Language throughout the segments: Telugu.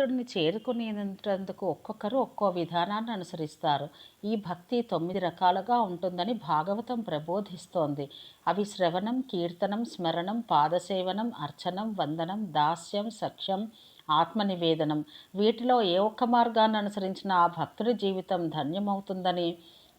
భగవంతుడిని చేరుకునేందుకు ఒక్కొక్కరు ఒక్కో విధానాన్ని అనుసరిస్తారు. ఈ భక్తి తొమ్మిది రకాలుగా ఉంటుందని భాగవతం ప్రబోధిస్తోంది. అవి శ్రవణం కీర్తనం స్మరణం పాదసేవనం అర్చనం వందనం దాస్యం సఖ్యం ఆత్మనివేదనం. వీటిలో ఏ ఒక్క మార్గాన్ని అనుసరించిన ఆ భక్తుడి జీవితం ధన్యమవుతుందని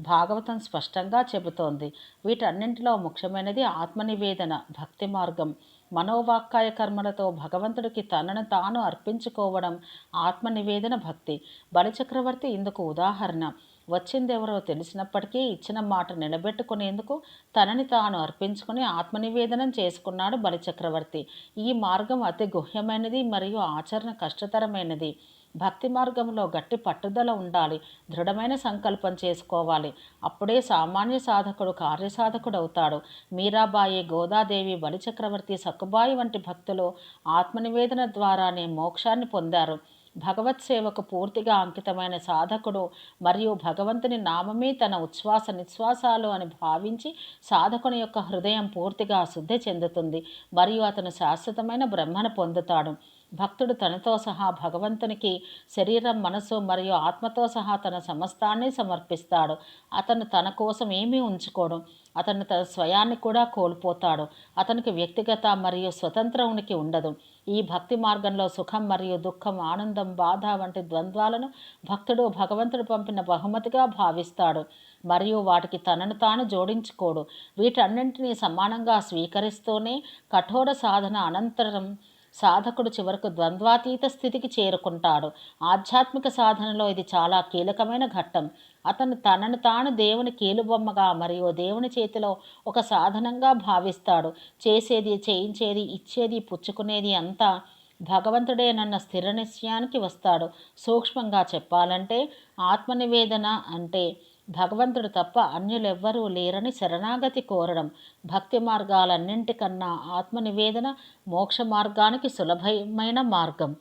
భాగవతం స్పష్టంగా చెబుతోంది. వీటన్నింటిలో ముఖ్యమైనది ఆత్మనివేదన భక్తి మార్గం. మనోవాక్కాయ కర్మలతో భగవంతుడికి తనను తాను అర్పించుకోవడం ఆత్మనివేదన భక్తి. బలిచక్రవర్తి ఇందుకు ఉదాహరణ. వచ్చిందెవరో తెలిసినప్పటికీ ఇచ్చిన మాట నిలబెట్టుకునేందుకు తనని తాను అర్పించుకుని ఆత్మనివేదనం చేసుకున్నాడు బలిచక్రవర్తి. ఈ మార్గం అతి గుహ్యమైనది మరియు ఆచరణ కష్టతరమైనది. భక్తి మార్గంలో గట్టి పట్టుదల ఉండాలి దృఢమైన సంకల్పం చేసుకోవాలి. అప్పుడే సామాన్య సాధకుడు కార్యసాధకుడు అవుతాడు మీరాబాయి గోదాదేవి బలిచక్రవర్తి సక్కుబాయి వంటి భక్తులు ఆత్మనివేదన ద్వారానే మోక్షాన్ని పొందారు. భగవత్ సేవకు పూర్తిగా అంకితమైన సాధకుడు మరియు భగవంతుని నామమే తన ఉచ్ఛ్వాస నిశ్వాసాలు అని భావించి సాధకుని యొక్క హృదయం పూర్తిగా శుద్ధి చెందుతుంది మరియు అతను శాశ్వతమైన బ్రహ్మను పొందుతాడు. భక్తుడు తనతో సహా భగవంతునికి శరీరం మనసు మరియు ఆత్మతో సహా తన సమస్తాన్ని సమర్పిస్తాడు. అతను తన కోసం ఏమీ ఉంచుకోడు. అతను తన స్వయాన్ని కూడా కోల్పోతాడు. అతనికి వ్యక్తిగత మరియు స్వతంత్ర ఉనికి ఉండదు. ఈ భక్తి మార్గంలో సుఖం మరియు దుఃఖం ఆనందం బాధ వంటి ద్వంద్వాలను భక్తుడు భగవంతుడు పంపిన బహుమతిగా భావిస్తాడు. మరియు వాటికి తనను తాను జోడించుకోడు. వీటన్నింటినీ సమానంగా స్వీకరిస్తూనే కఠోర సాధన అనంతరం సాధకుడు చివరకు ద్వంద్వాతీత స్థితికి చేరుకుంటాడు. ఆధ్యాత్మిక సాధనలో ఇది చాలా కీలకమైన ఘట్టం. అతను తనను తాను దేవుని కీలుబొమ్మగా మరియు దేవుని చేతిలో ఒక సాధనంగా భావిస్తాడు. చేసేది చేయించేది ఇచ్చేది పుచ్చుకునేది అంతా భగవంతుడేనన్న స్థిర నిశ్చయానికి వస్తాడు. సూక్ష్మంగా చెప్పాలంటే ఆత్మనివేదన అంటే భగవంతుడు తప్ప అన్యులెవ్వరూ లేరని శరణాగతి కోరడం. భక్తి మార్గాలన్నింటికన్నా ఆత్మనివేదన మోక్ష మార్గానికి సులభమైన మార్గం.